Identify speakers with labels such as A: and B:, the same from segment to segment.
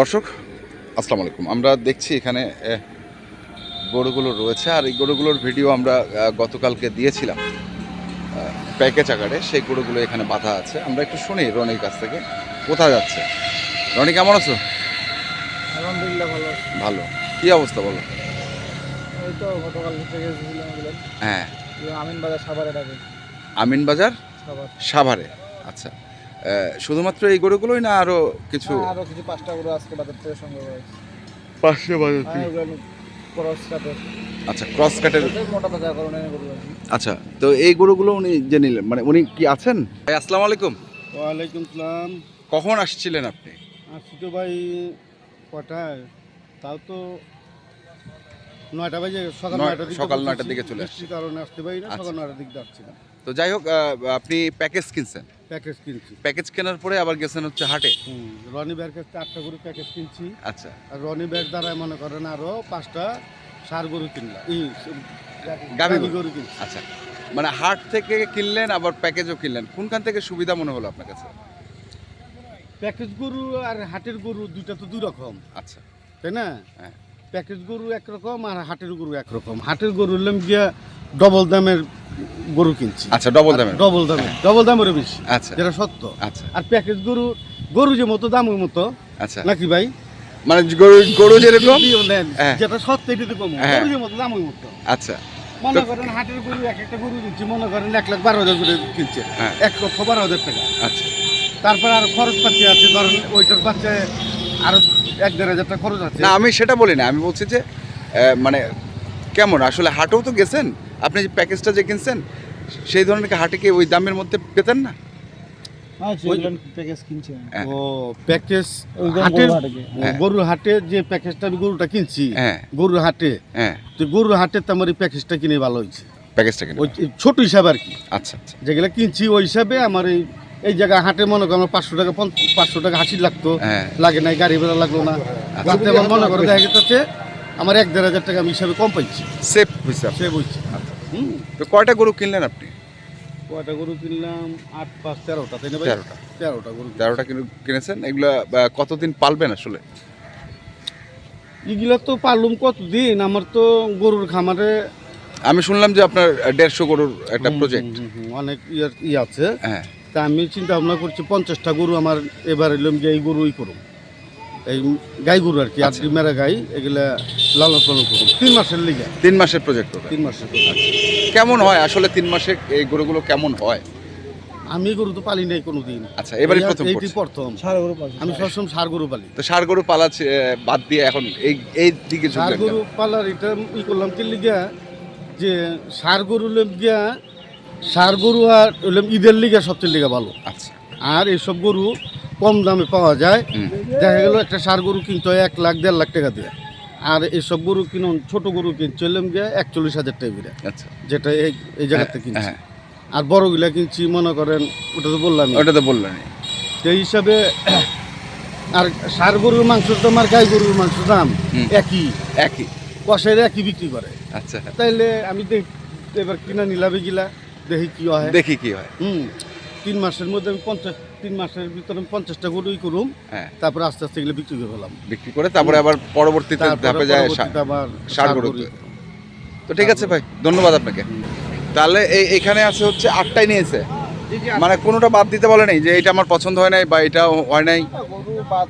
A: দর্শক আসসালামু আলাইকুম। আমরা দেখছি এখানে গরুগুলো রয়েছে আর এই গরুগুলোর ভিডিও আমরা গতকালকে দিয়েছিলাম। প্যাকেজ আকারে সেই গরুগুলো এখানে বাঁধা আছে। আমরা একটু শুনি রনির কাছ থেকে কোথায় যাচ্ছে? রনি কেমন আছো?
B: আলহামদুলিল্লাহ ভালো
A: ভালো। কি অবস্থা বলো?
B: এই তো গতকাল
A: হ্যাঁ।
B: আমিন বাজার সাভারে
A: আমিন বাজার
B: সাভারে।
A: আচ্ছা। শুধুমাত্র এই গরুগুলোই না আরও কিছু?
B: হ্যাঁ, আরও কিছু পাঁচটা গরু আজকে বাজার থেকে সংগ্রহ হয়েছে
A: পাঁচশো বাজার
B: হ্যাঁ ওগুলো ক্রস কাটের
A: আচ্ছা ক্রস কাটের
B: মোটা তাজা করণে গরু
A: আচ্ছা তো এই গরুগুলো উনি যে নিলেন মানে উনি কি আছেন? ভাই আসসালামু আলাইকুম।
C: ওয়ালাইকুম সালাম।
A: কখন আসছিলেন আপনি?
C: আসছি তো ভাই কটায়? তাও তো নয়টা বাজে সকাল
A: নয়-
C: নয়টার দিকে
A: সকাল নয়টার দিকে চলে
C: আসছি। কারণে আসতে পারি না
A: আচ্ছা।
C: সকাল নয়টার দিকে আসছিলাম।
A: তো যাই হোক আপনি প্যাকেজ কিনছেন।
C: প্যাকেজ কিনছি।
A: প্যাকেজ কেনার পরে আবার গেছেন হচ্ছে হাটে?
C: রনি ব্যাগ কাছে আটটা গরু প্যাকেজ কিনছি।
A: আচ্ছা।
C: আর রনি ব্যাগ দ্বারা মনে করেন আরও পাঁচটা সার গরু কিনলাম। এই
A: গাভী গরু।
C: কিনছি।
A: আচ্ছা। মানে হাট থেকে কিনলেন আবার প্যাকেজও কিনলেন। কোনখান থেকে সুবিধা মনে হলো আপনার কাছে?
C: প্যাকেজ গরু আর হাটের গরু দুইটা তো দুই রকম
A: আচ্ছা।
C: তাই না। প্যাকেজ গরু একরকম আর হাটের গরু একরকম। হাটের গরু হলাম গিয়া ডবল দামের গরু কিনছি।
A: আচ্ছা ডবল দামের?
C: ডবল দামের ডবল দামেরও বেশি
A: আচ্ছা।
C: যেটা সত্য।
A: আচ্ছা।
C: আর প্যাকেজ গরু গরু যে মতো দাম ওই মতো
A: আচ্ছা।
C: নাকি ভাই?
A: মানে গরু গরু যেরকম? হ্যাঁ।
C: যেটা সত্য এটা তো কম।
A: হ্যাঁ।
C: গরু যে মতো দাম ওই মতো।
A: আচ্ছা।
C: মনে করেন হাটের গরু এক একটা গরু কিনছি মনে করেন এক লাখ বারো হাজার করে কিনছে।
A: হ্যাঁ।
C: এক লক্ষ বারো হাজার টাকা।
A: আচ্ছা।
C: তারপর আর খরচ পাতি আছে ধরেন ওইটার পাচ্ছে আরও এক দেড় হাজার টাকা খরচ আছে।
A: না আমি সেটা বলি না আমি বলছি যে মানে কেমন? আসলে হাটেও তো গেছেন? আপনি যে প্যাকেজটা যে কিনছেন সেই ধরনের কি হাটে কি ওই দামের মধ্যে পেতেন না?
B: হ্যাঁ
A: হ্যাঁ।
C: ও প্যাকেজ
B: ওই
C: হাটের
B: হাটে
A: হ্যাঁ।
C: গরুর হাটে যে প্যাকেজটা আমি গরুটা কিনছি
A: হ্যাঁ।
C: গরুর হাটে
A: হ্যাঁ।
C: তো গরুর হাটে তো আমার এই প্যাকেজটা কিনে ভালো হয়েছে।
A: প্যাকেজটা কিনে
C: ওই ছোট হিসাবে আর কি।
A: আচ্ছা আচ্ছা।
C: যেগুলো কিনছি ওই হিসাবে আমার এই এই জায়গায় হাটে মনে করো আমার পাঁচশো টাকা পাঁচশো টাকা হাসি লাগতো।
A: হ্যাঁ।
C: লাগে নাই গাড়ি ভাড়া লাগল না। আমার মনে করো দেখা গেছে আমার এক দেড় হাজার টাকা আমি হিসাবে কম পাইছি।
A: সেফ হিসাব।
C: সে বলছি হুম।
A: তো কয়টা গরু কিনলেন আপনি?
C: কয়টা গরু কিনলাম? আট পাঁচ তেরোটা তাই না ভাই?
A: তেরোটা।
C: তেরোটা গরু
A: তেরোটা কিনেছেন? এগুলা কতদিন পালবেন আসলে?
C: এগুলো তো পারলুম কতদিন? আমার তো গরুর খামারে
A: আমি শুনলাম যে আপনার দেড়শো গরুর একটা প্রজেক্ট
C: অনেক ইয়ে ই আছে।
A: হ্যাঁ।
C: তা আমি চিন্তা ভাবনা করছি পঞ্চাশটা গরু আমার এবার এলাম যে এই গরুই করুম। এই গাই গরু আর কি
A: আচ্ছা।
C: আটটি মেরা গাই এগুলা লালন পালন করুম তিন মাসের লিগে।
A: তিন মাসের প্রজেক্ট
C: তিন মাসের
A: কেমন হয় আসলে তিন মাসে এই গরুগুলো কেমন হয়?
C: আমি গরু তো পালি নাই কোনোদিন।
A: আচ্ছা এবারই
C: এই-
A: প্রথম
C: এইটি প্রথম।
B: সার গরু পাঁচ
C: আমি সবসময় সার গরু পালি।
A: তো ষাড় গরু পালাচ্ছে বাদ দিয়ে এখন এই এই দিকে
C: সার গরু পালার এটা ই করলাম কি লিগা যে সার গরু লেম গিয়া সার গরু আর হলাম ঈদের লিগা সবচেয়ে লিগা ভালো।
A: আচ্ছা।
C: আর এইসব গরু কম দামে পাওয়া যায়। দেখা গেল একটা সার গরু কিনতে হয় এক লাখ দেড় লাখ টাকা দিয়ে। আর এইসব গরু কিনুন ছোট গরু কিনছে হলাম গিয়া একচল্লিশ হাজার টাকা
A: আচ্ছা।
C: যেটা এই এই জায়গাতে কিনছি।
A: হ্যাঁ।
C: আর বড়গুলা কিনছি মনে করেন ওটা তো বললাম
A: ওটা তো বললাম
C: সেই হিসাবে আর সার গরুর মাংস তো আমার গাই গরুর মাংস দাম একই।
A: একই।
C: কষাইরে একই বিক্রি করে।
A: আচ্ছা।
C: তাইলে আমি দেখ এবার কিনা নিলামে গিলা দেখি কি হয়।
A: দেখি কি হয়।
C: হুম। তিন মাসের মধ্যে আমি পঞ্চাশ তিন মাসের ভিতরে আমি পঞ্চাশটা গরুই করুম।
A: হ্যাঁ।
C: তারপর আস্তে আস্তে এগুলো বিক্রি করে ফেলাম।
A: বিক্রি করে তারপরে আবার পরবর্তীতে ধাপে যায়
C: আবার
A: গরু তো। ঠিক আছে ভাই ধন্যবাদ আপনাকে। তাহলে এই এখানে আছে হচ্ছে আটটাই নিয়েছে। মানে কোনোটা বাদ দিতে বলে নাই যে এটা আমার পছন্দ হয় নাই বা এটা হয় নাই?
B: গরু বাদ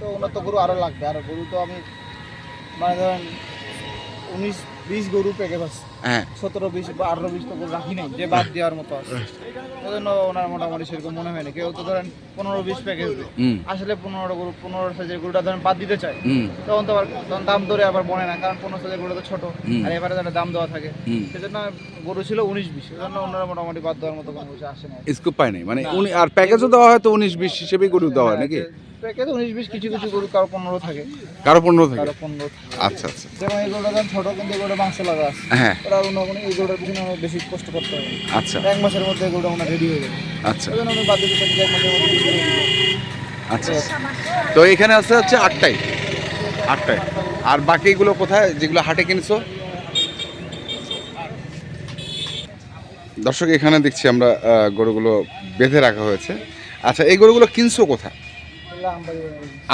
B: তো ওনার তো গরু আরও লাগবে। আর গরু তো আমি মানে ধরেন উনিশ বিশ গরু প্যাকেজ আছে।
A: হ্যাঁ।
B: সতেরো বিশ বা আঠারো বিশ তো রাখি নাই যে বাদ দেওয়ার মতো আছে। ওই জন্য ওনার মোটামুটি সেরকম মনে হয়নি কেউ তো ধরেন পনেরো বিশ প্যাকেজ আসলে পনেরো গরু পনেরো সাইজের গরুটা ধরেন বাদ দিতে চায়। তখন তো আবার তখন দাম ধরে আবার বনে না কারণ পনেরো সাইজের গরুটা তো ছোট। আর এবারে একটা দাম দেওয়া থাকে। সেজন্য গরু ছিল উনিশ বিশ। সেজন্য ওনারা মোটামুটি বাদ দেওয়ার মতো কোনো কিছু আসে না
A: স্কুপ পাই নাই। মানে উনি আর প্যাকেজও দেওয়া হয় তো উনিশ বিশ হিসেবেই গরু দেওয়া হয় নাকি?
B: প্যাকেজ উনিশ বিশ কিছু কিছু গরু কারও পনেরো থাকে।
A: কারও পনেরো থেকে?
B: কারও পনেরো
A: আচ্ছা আচ্ছা।
B: যেমন এই গরুটা ছোট কিন্তু এই গরুটা মাংস লাগা আছে।
A: হ্যাঁ।
B: ওরা অন্য কোনো এই গরুটার পিছনে আমার বেশি কষ্ট করতে হবে।
A: আচ্ছা।
B: এক মাসের মধ্যে এই গরুটা রেডি হয়ে যাবে।
A: আচ্ছা।
B: ওই জন্য আমি বাদ দিতে চাই এক মাসের মধ্যে বিক্রি করে দিবো।
A: আচ্ছা তো এখানে আছে হচ্ছে আটটাই। আটটাই। আর বাকিগুলো কোথায়? যেগুলো হাটে কিনছো? দর্শক এখানে দেখছি আমরা গরুগুলো বেঁধে রাখা হয়েছে। আচ্ছা এই গরুগুলো কিনছো কোথায়?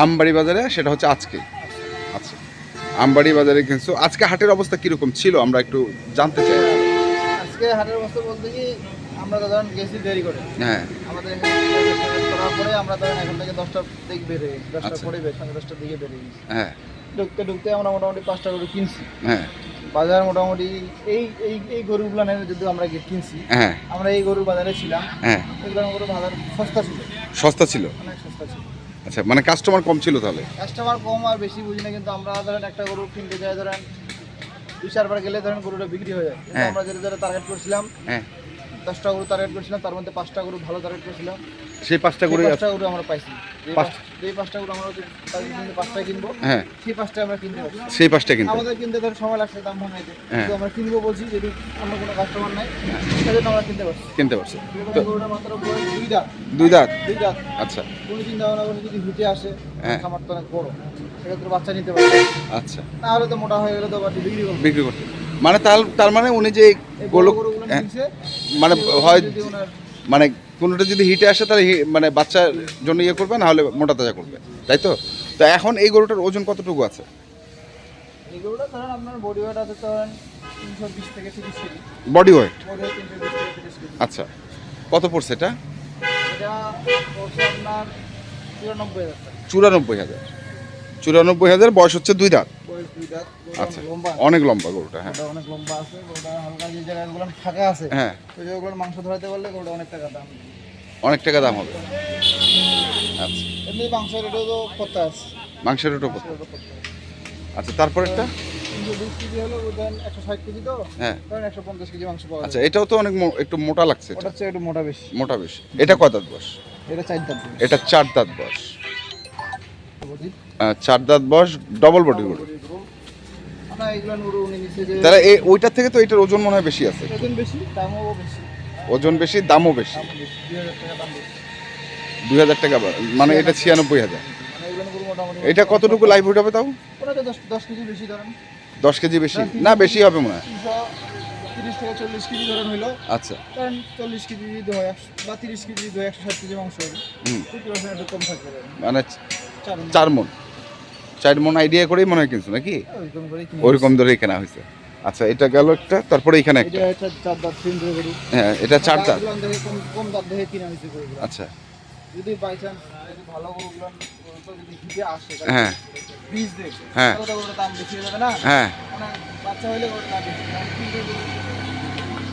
B: আমবাড়ি বাজারে।
A: সেটা হচ্ছে আজকে। আচ্ছা। আমবাড়ি বাজারে কিন্তু আজকে হাটের অবস্থা কীরকম ছিল আমরা একটু জানতে চাই।
B: আজকে হাটের অবস্থা বলতে কি আমরা তো ধরেন গেছি দেরি করে।
A: হ্যাঁ।
B: আমাদের এখানে করার পরে আমরা ধরেন এখন থেকে দশটার দিকে বেরোই দশটা
A: আচ্ছা।
B: পরে বের সাড়ে দশটার দিকে বেরিয়ে গেছি।
A: হ্যাঁ।
B: ঢুকতে ঢুকতে আমরা মোটামুটি পাঁচটা গরু কিনছি।
A: হ্যাঁ।
B: বাজার মোটামুটি এই এই এই গরুগুলো যদি আমরা কিনছি
A: হ্যাঁ।
B: আমরা এই গরুর বাজারে ছিলাম।
A: হ্যাঁ।
B: গরু বাজার সস্তা ছিল।
A: সস্তা ছিল।
B: অনেক সস্তা ছিল।
A: আচ্ছা মানে কাস্টমার কম ছিল তাহলে?
B: কাস্টমার কম আর বেশি বুঝি না কিন্তু আমরা ধরেন একটা গরু কিনতে যাই ধরেন দুই চারবার গেলে ধরেন গরুটা বিক্রি হয়ে যায়।
A: হ্যাঁ।
B: আমরা যেটা যেটা টার্গেট করছিলাম
A: হ্যাঁ।
B: দশটা গরু টার্গেট করছিলাম তার মধ্যে পাঁচটা গরু ভালো টার্গেট করছিলাম।
A: সেই পাঁচটা করে
B: পাঁচটা গরু আমরা পাইছি। যেই
A: পাঁচ-
B: পাঁচ- যেই পাঁচটা গরু আমরা পাঁচটায় কিনবো
A: হ্যাঁ।
B: সেই পাঁচটা আমরা কিনতে পারছি।
A: সেই পাঁচটা কিন্তু।
B: আমাদের কিনতে ধর সময় লাগছে দাম ভাঙাইতে
A: হ্যাঁ।
B: কিন্তু আমরা কিনবো বলছি যদি অন্য কোনো কাস্টমার নাই সেজন্য আমরা কিনতে পারছি।
A: কিনতে পারছে।
B: এরকম গরুটা মাত্র দুই দাঁত।
A: দুই দাঁত?
B: দুই দাঁত।
A: আচ্ছা।
B: কোনো চিন্তা ভাবনা করে যদি হিটে আসে
A: হ্যাঁ।
B: খামার তো অনেক বড়। সেক্ষেত্রে বাচ্চা নিতে পারবে।
A: আচ্ছা।
B: না হলে তো মোটা হয়ে গেলে তো বিক্রি করবে।
A: বিক্রি করতে। মানে তার তার মানে উনি যে গোলক হ্যাঁ, মানে হয় মানে কোনোটা যদি হিটে আসে তাহলে মানে বাচ্চার জন্য ইয়ে করবে না হলে মোটা তাজা করবে তাই তো? তো এখন এই গরুটার ওজন কতটুকু আছে?
B: এই গরুটা ধরেন আপনার বডি ওয়েট আছে ধরেন
A: বডি ওয়েট আচ্ছা। কত পড়ছে এটা?
B: চুরানব্বই হাজার।
A: চুরানব্বই হাজার বয়স হচ্ছে দুই দাঁত।
B: দাঁত
A: আচ্ছা
B: অনেক লম্বা
A: গরুটা হ্যাঁ।
B: অনেক লম্বা আছে গরুটা হালকা যে জায়গাগুলো ফাঁকা আছে
A: হ্যাঁ।
B: ওই জায়গাগুলোর মাংস ধরাতে পারলে গরুটা অনেক টাকা দাম।
A: অনেক টাকা দাম হবে। আচ্ছা।
B: এমনি মাংস রেটও তো আছে।
A: মাংসের
B: মাংসের রেটও
A: আচ্ছা তারপরেরটা?
B: তিনশো বিশ কেজি হলো ধরেন একশো ষাট কেজি তো
A: হ্যাঁ। আচ্ছা এটাও তো অনেক একটু মোটা লাগছে
B: একটু মোটা বেশি।
A: মোটা বেশি। এটা দাঁত
B: এটা চার দাম
A: এটা চার দাঁত আহ, চার দাঁত বয়স ডবল বডি গরু
B: না এগুলো নুরু উনি নিচে যে
A: তাহলে এই ওইটার থেকে তো এটার ওজন মনে হয় বেশি আছে।
B: ওজন বেশি দামও বেশি।
A: ওজন বেশি দামও বেশি।
B: দুই হাজার টাকা
A: মানে এটা ছিয়ানব্বই হাজার।
B: মানে
A: এটা কতটুকু লাইভ উঠ হবে তাও?
B: দশ কেজি বেশি ধরেন।
A: দশ কেজি বেশি? না বেশি হবে মনে হয়। আচ্ছা। মানে
B: চার
A: মন চার মন আইডিয়া করেই মনে হয় কিনছো নাকি?
B: ওইরকম করেই
A: ধরেই কেনা হয়েছে। আচ্ছা এটা গেল একটা তারপরে এখানে একটা। হ্যাঁ এটা চার দাঁত।
B: কম কম দাঁত দেখে কিনা হয়েছে
A: আচ্ছা।
B: যদি বাই চান্স ভালো যদি হিটে আসে
A: হ্যাঁ।
B: বীজ দেখ
A: হ্যাঁ।
B: দাম বেশি হয়ে যাবে না?
A: হ্যাঁ।
B: মানে বাচ্চা হইলে গরুটার দাম বেশি। গরু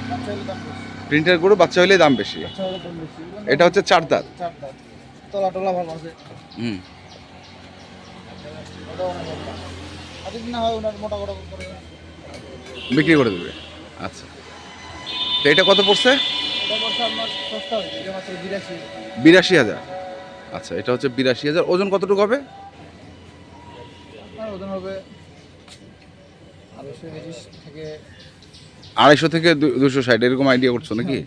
B: বাচ্চা হইলে দাম বেশি।
A: প্রিন্টার গরু বাচ্চা হলে দাম বেশি।
B: দাম
A: এটা হচ্ছে চার দাঁত।
B: চার দাঁত। তলা টলা ভালো আছে।
A: হুম।
B: ওটা অনেক ভালো আর যদি না হয় ওনার মোটা মোটা করে
A: বিক্রি করে দেবে। আচ্ছা। তো এটা কত পড়ছে?
B: এটা করছে আপনার সস্তা হয়েছে এটা মাত্র বিরাশি
A: বিরাশি হাজার। আচ্ছা এটা হচ্ছে বিরাশি হাজার। ওজন কতটুকু হবে?
B: আপনার ওজন হবে আড়াইশো কেজি থেকে
A: আড়াইশো থেকে দুশো ষাট এরকম আইডিয়া করছ নাকি?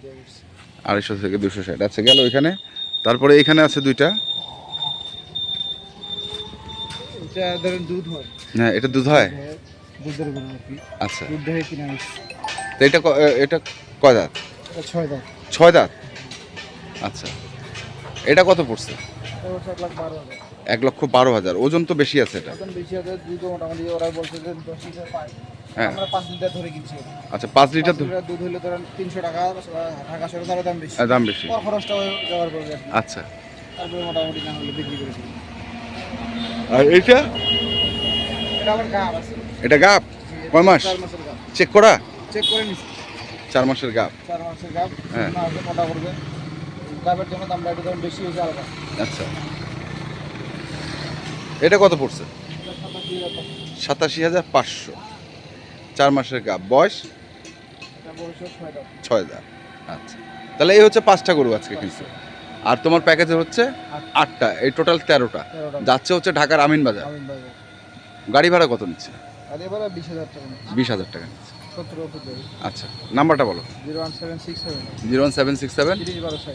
A: আড়াইশো থেকে দুশো ষাট। আচ্ছা গেল এখানে। তারপরে এখানে আছে দুইটা।
B: এটা ধরেন দুধ হয়।
A: হ্যাঁ এটা দুধ হয়?
B: দুধের গরু আর কি।
A: আচ্ছা।
B: দুধ দেখে কিনে
A: তো এটা এটা কয় দাঁত?
B: ছয় দাঁত।
A: ছয় দাঁত? আচ্ছা। এটা কত পড়ছে?
B: এক
A: লক্ষ বারো হাজার। ওজন তো বেশি আছে এটা। হ্যাঁ। আচ্ছা পাঁচ লিটার দুধ
B: হলে ধরেন তিনশো টাকা ঢাকা শহরে দাম বেশি।
A: হ্যাঁ, দাম বেশি।
B: খরচটা
A: আচ্ছা।
B: তারপরে মোটামুটি না হলে বিক্রি করে
A: আর এটা
B: এটা
A: গাপ। কয় মাস? চেক করা?
B: চেক করে নিচ্ছি
A: চার মাসের গাপ।
B: চার মাসের গাব
A: হ্যাঁ।
B: মোটা করবে গাবের জন্য দামটা একটু দাম বেশি হয়েছে আলাদা
A: আচ্ছা। এটা কত পড়ছে?
B: সাতাশি হাজার
A: পাঁচশো। চার মাসের গাপ। বয়স?
B: ছয়
A: হাজার। আচ্ছা। তাহলে এই হচ্ছে পাঁচটা গরু আজকে কিনছো আর তোমার প্যাকেজ হচ্ছে আটটা। এই টোটাল তেরোটা। যাচ্ছে হচ্ছে ঢাকার আমিন বাজার। গাড়ি ভাড়া কত নিচ্ছে?
B: আর এবারে বিশ হাজার টাকা নিচ্ছে।
A: বিশ হাজার টাকা নিচ্ছে। আচ্ছা নাম্বারটা বলো।
B: Zero one seven six seven.
A: Zero one seven six seven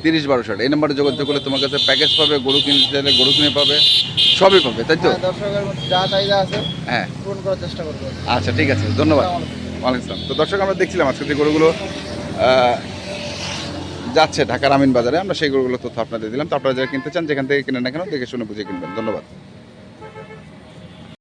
B: তিরিশ বারো ষাট।
A: এই নাম্বারে যোগাযোগ করলে তোমার কাছে প্যাকেজ পাবে গরু কিনতে চাইলে গরু কিনে পাবে সবই পাবে তাই তো?
B: হ্যাঁ, যা চাহিদা আছে
A: হ্যাঁ।
B: পূরণ করার চেষ্টা করব।
A: আচ্ছা ঠিক আছে ধন্যবাদ। ওয়ালাইকুম তো দর্শক আমরা দেখছিলাম আজকে যে গরুগুলো যাচ্ছে ঢাকার আমিন বাজারে আমরা সেই গরুগুলো তথ্য আপনাদের দিলাম। তো আপনারা যারা কিনতে চান, যেখান থেকে কিনে না কেন, দেখে শুনে বুঝে কিনবেন। ধন্যবাদ।